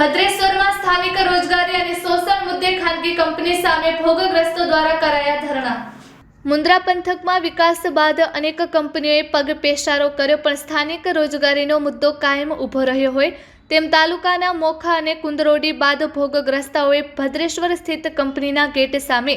ભદ્રેશ્વરમાં સ્થાનિક રોજગારી અને શોષણ મુદ્દે ખાનગી કંપની સામે ભોગગ્રસ્તો દ્વારા કરાયા ધરણા. મુન્દ્રા પંથકમાં વિકાસ બાદ અનેક કંપનીઓએ પગ પેશારો કર્યો, પણ સ્થાનિક રોજગારીનો મુદ્દો કાયમ ઊભો રહ્યો હોય તેમ તાલુકાના મોખા અને કુંદરોડી બાદ ભોગગ્રસ્તાઓએ ભદ્રેશ્વર સ્થિત કંપનીના ગેટ સામે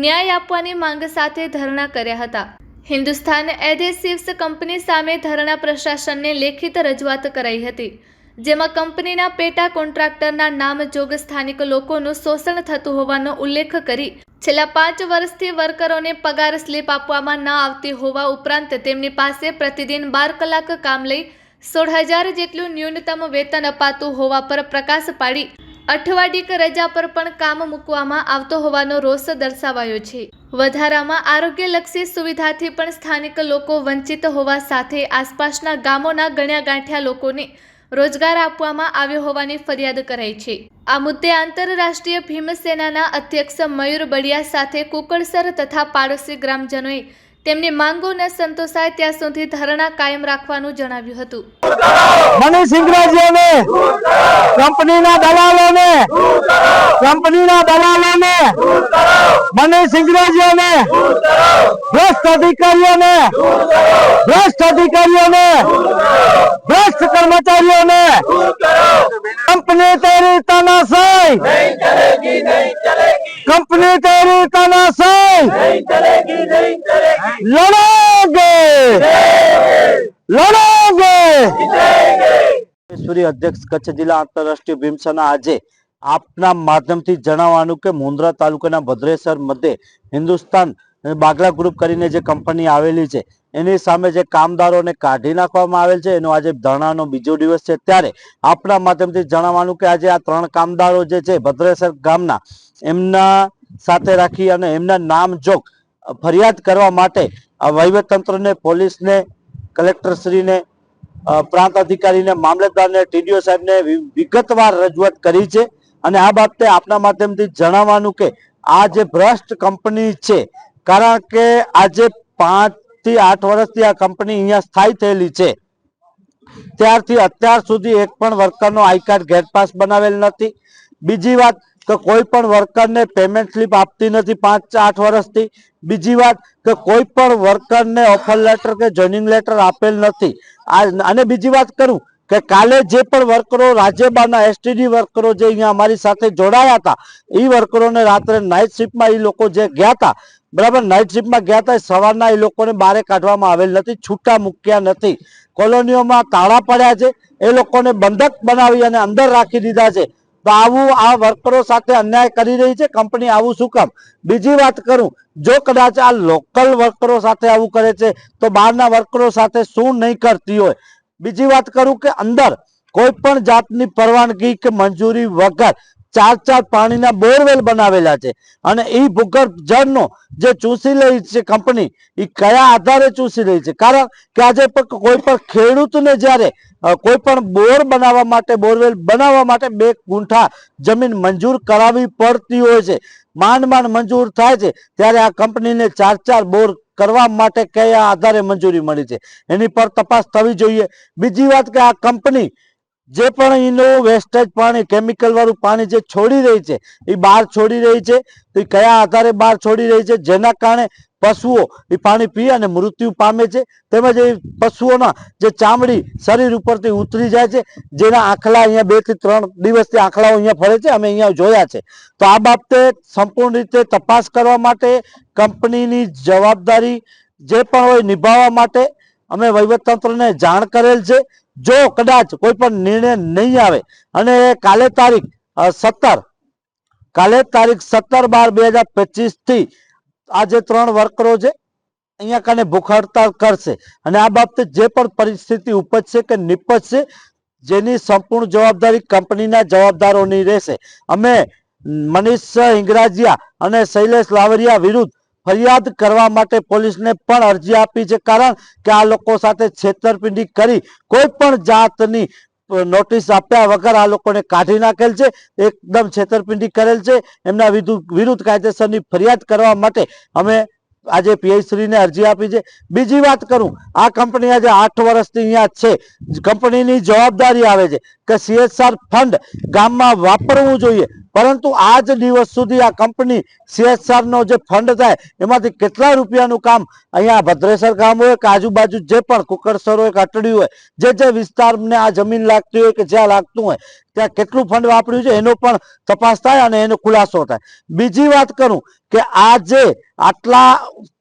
ન્યાય આપવાની માંગ સાથે ધરણા કર્યા હતા. હિન્દુસ્તાન એધેસિવ્સ કંપની સામે ધરણા પ્રશાસનને લેખિત રજૂઆત કરાઈ હતી. જેમાં કંપનીના પેટા કોન્ટ્રાક્ટરના નામ જોગ સ્થાનિક લોકોનું શોષણ થતું હોવાનો ઉલ્લેખ કરી છેલ્લા પાંચ વર્ષથી વર્કરોને પગાર સ્લીપ આપવામાં ન આવતી હોવા ઉપરાંત તેમની પાસે પ્રતિદિન બાર કલાક કામ લઈ સોળ હજાર જેટલું ન્યૂનતમ વેતન અપાતું હોવા પર પ્રકાશ પાડી અઠવાડિક રજા પર પણ કામ મૂકવામાં આવતો હોવાનો રોષ દર્શાવાયો છે. વધારામાં આરોગ્યલક્ષી સુવિધાથી પણ સ્થાનિક લોકો વંચિત હોવા સાથે આસપાસના ગામોના ગણ્યા ગાંઠ્યા લોકોને રોજગાર આપવામાં આવ્યો હોવાની ફરિયાદ કરાઈ છે. આ મુદ્દે આંતરરાષ્ટ્રીય ભીમસેનાના અધ્યક્ષ મયુર બળિયા સાથે કુકળસર તથા પાડોશી ગ્રામજનોએ તેમની માંગો ન સંતોષાય ત્યાં સુધી ધરણા કાયમ રાખવાનું જણાવ્યું હતું. મનીષ સિંગરાજીને કંપનીના દલાલોને કંપનીના દલાલોને, મનીષ સિંગરાજીને ભ્રષ્ટ અધિકારીઓને ભ્રષ્ટ અધિકારીઓને કર્મચારીઓને કંપની તેરી તાનાશાહી કંપની તેરી તાનાશાહી લડોગે. લડોગે. અધ્યક્ષ કચ્છ જિલ્લા આંતરરાષ્ટ્રીય ભીમસેના આજે આપના માધ્યમથી જણાવવાનું કે મુન્દ્રા તાલુકાના ભદ્રેસર મધ્યે હિન્દુસ્તાન બાગલા ગ્રુપ કરીને જે કંપની આવેલી છે એની સામે જે કામદારોને કાઢી નાખવામાં આવેલ છે, એનો આજે ધરણાનો બીજો દિવસ છે. ત્યારે આપણા માધ્યમથી જણાવવાનું કે આજે આ ત્રણ કામદારો જે છે, ભદ્રેસર ગામના, એમના સાથે રાખી અને એમના નામ જોગ ફરિયાદ કરવા માટે વહીવટતંત્રને, પોલીસને, કલેક્ટરશ્રીને પ્રાંત અધિકારીને, મામલતદારને, ટીડીઓ સાહેબને વિગતવાર રજૂઆત કરી છે. અને આ બાબતે આપના માધ્યમથી જણાવવાનું કે આ જે ભ્રષ્ટ કંપની છે, કારણ કે આજે પાંચ થી આઠ વર્ષથી આ કંપની અહીંયા સ્થાયી થયેલી છે. ત્યારથી અત્યાર સુધી એક પણ વર્કરનો આઈ કાર્ડ ગેટ પાસ બનાવેલ નથી. બીજી વાત કે કોઈ પણ વર્કરને પેમેન્ટ સ્લીપ આપતી નથી પાંચ આઠ વર્ષથી. બીજી વાત કે કોઈ પણ વર્કરને ઓફર લેટર કે જોઈનિંગ લેટર આપેલ નથી. અને બીજી વાત કરું કે કાલે જે પણ વર્કરો રાજ્યબાના એસટીડી વર્કરો જે અહીંયા અમારી સાથે જોડાયા હતા એ વર્કરોને રાત્રે નાઇટ શિફ્ટમાં એ લોકો જે ગયા હતા બરાબર નાઇટ શિફ્ટમાં ગયા હતા સવારના એ લોકોને બહાર કાઢવામાં આવેલ નથી, છૂટા મૂક્યા નથી. કોલોનીઓમાં તાળા પડ્યા છે, એ લોકોને બંધક બનાવી અને અંદર રાખી દીધા છે. તો આવું આ વર્કરો સાથે અન્યાય કરી રહી છે, કંપની આવું શું કામ? બીજી વાત કરું, જો કદાચ આ લોકલ વર્કરો સાથે આવું કરે છે, તો બહારના વર્કરો સાથે શું નહીં કરતી હોય? બીજી વાત કરું કે અંદર કોઈ પણ જાતની પરવાનગી કે મંજૂરી વગર ચાર ચાર પાણીના બોરવેલ બનાવેલા છે. અને એ ભૂગર્ભ જળનો જે ચૂસી રહી છે કંપની એ કયા આધારે ચૂસી રહી છે? કારણ કે આજે કોઈ પણ ખેડૂતને જ્યારે કોઈ પણ બોર બનાવવા માટે, બોરવેલ બનાવવા માટે બે ગુંઠા જમીન મંજૂર કરાવવી પડતી હોય છે. માંડ માંડ મંજૂર થાય છે, ત્યારે આ કંપનીને ચાર ચાર બોર કરવા માટે કયા આધારે મંજૂરી મળી છે? એની પર તપાસ થવી જોઈએ. બીજી વાત કે આ કંપની જે પણ એનું વેસ્ટેજ પાણી કેમિકલ વાળું પાણી જે છોડી રહી છે, એ બહાર છોડી રહી છે, તો એ કયા આધારે બહાર છોડી રહી છે? જેના કારણે પશુઓ એ પાણી પી અને મૃત્યુ પામે છે. તેમજ એ પશુઓના જે ચામડી શરીર ઉપરથી ઉતરી જાય છે, જેના આંખલા અહીંયા બેથી ત્રણ દિવસથી આંખલાઓ અહીંયા ફરે છે, અમે અહીંયા જોયા છે. તો આ બાબતે સંપૂર્ણ રીતે તપાસ કરવા માટે કંપનીની જવાબદારી જે પણ હોય નિભાવવા માટે અમે વહીવટતંત્રને જાણ કરેલ છે. જો કદાચ કોઈ પણ નિર્ણય નહીં આવે, અને કાલે તારીખ સત્તર, કાલે તારીખ સત્તર બાર બે હજાર પચીસથી આ જે ત્રણ વર્કરો છે, અહીંયા કને ભૂખ હડતાલ કરશે. અને આ બાબતે જે પણ પરિસ્થિતિ ઉપજશે કે નિપજશે જેની સંપૂર્ણ જવાબદારી કંપનીના જવાબદારોની રહેશે. અમે મનીષ ઇંગરાજિયા અને શૈલેષ લાવરિયા વિરુદ્ધ ફરિયાદ કરવા માટે પોલીસને પણ અરજી આપી છે. કારણ કે આ લોકો સાથે છેતરપિંડી કરી કોઈ પણ જાતની નોટિસ આપ્યા વગર આ લોકોને કાઢી નાખેલ છે. એકદમ છેતરપિંડી કરેલ છે. એમના વિરુદ્ધ કાયદેસરની ફરિયાદ કરવા માટે અમે આજે પીએચડી ને અરજી આપી છે. બીજી વાત કરું, આ કંપની આજે આઠ વર્ષથી અહીંયા છે. કંપનીની જવાબદારી આવે છે કે સીએસઆર ફંડ ગામમાં વાપરવું જોઈએ. પરંતુ આજ દિવસ સુધી આ કંપની સીએસઆર નો જે ફંડ થાય, એમાંથી કેટલા રૂપિયાનું કામ અહીંયા ભદ્રેસર ગામ હોય કે આજુબાજુ જે પણ કુકરસર હોય કે અટડી હોય, જે જે વિસ્તારને આ જમીન લાગતી હોય કે જ્યાં લાગતું હોય, ત્યાં કેટલું ફંડ વાપર્યું છે, એનો પણ તપાસ થાય અને એનો ખુલાસો થાય. બીજી વાત કરું કે આજે આટલા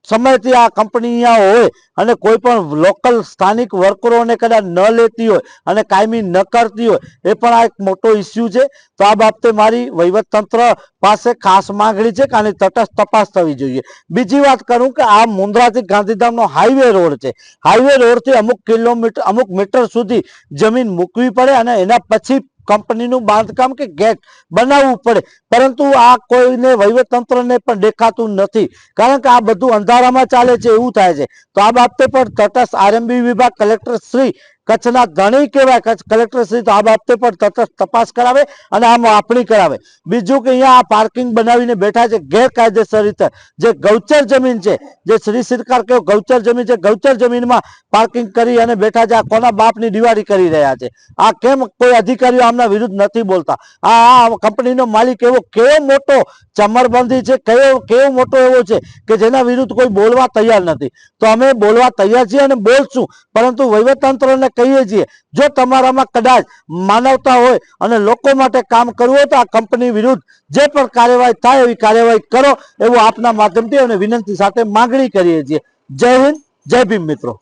સમયથી આ કંપની અહીંયા હોય અને કોઈ પણ લોકલ સ્થાનિક વર્કરોને કદાચ ન લેતી હોય અને કાયમી ન કરતી હોય, એ પણ આ એક મોટો ઇસ્યુ છે. તો આ બાબતે મારી વહીવટતંત્ર પાસે ખાસ માંગણી છે કે આની તટસ્થ તપાસ થવી જોઈએ. બીજી વાત કરું કે આ મુન્દ્રાથી ગાંધીધામનો હાઈવે રોડ છે. હાઈવે રોડથી અમુક કિલોમીટર અમુક મીટર સુધી જમીન મૂકવી પડે અને એના પછી કંપનીનું બાંધકામ કે ગેટ બનાવવું પડે. પરંતુ આ કોઈને વહીવટતંત્રને પણ દેખાતું નથી. કારણ કે આ બધું અંધારામાં ચાલે છે, એવું થાય છે. તો આ બાબતે પણ તટસ્થ આરએમબી વિભાગ કલેક્ટર શ્રી કચ્છના ધણી કહેવાય. કચ્છ કલેક્ટર શ્રી તો આ બાબતે પણ તટસ્થ તપાસ કરાવે અને આ માપણી કરાવે. બીજું કે અહીંયા આ પાર્કિંગ બનાવીને બેઠા છે ગેરકાયદેસર રીતે. જે ગૌચર જમીન છે, જે શ્રી સરકાર કહ્યું ગૌચર જમીન છે, ગૌચર જમીનમાં પાર્કિંગ કરી અને બેઠા છે. આ કોના બાપની દિવાળી કરી રહ્યા છે? આ કેમ કોઈ અધિકારીઓ આમના વિરુદ્ધ નથી બોલતા? આ કંપનીનો માલિક એવો કેવો મોટો ચમરબંધી છે કયો કેવો મોટો એવો છે કે જેના વિરુદ્ધ કોઈ બોલવા તૈયાર નથી. તો અમે બોલવા તૈયાર છીએ અને બોલશું. પરંતુ વહીવટતંત્રને કહીએ છીએ. જો તમારામાં કદાચ માનવતા હોય અને લોકો માટે કામ કરવું હોય તો આ કંપની વિરુદ્ધ જે પણ કાર્યવાહી થાય એવી કાર્યવાહી કરો એવું આપના માધ્યમથી અને વિનંતી સાથે માંગણી કરીએ છીએ. જય હિન્દ, જય ભીમ મિત્રો.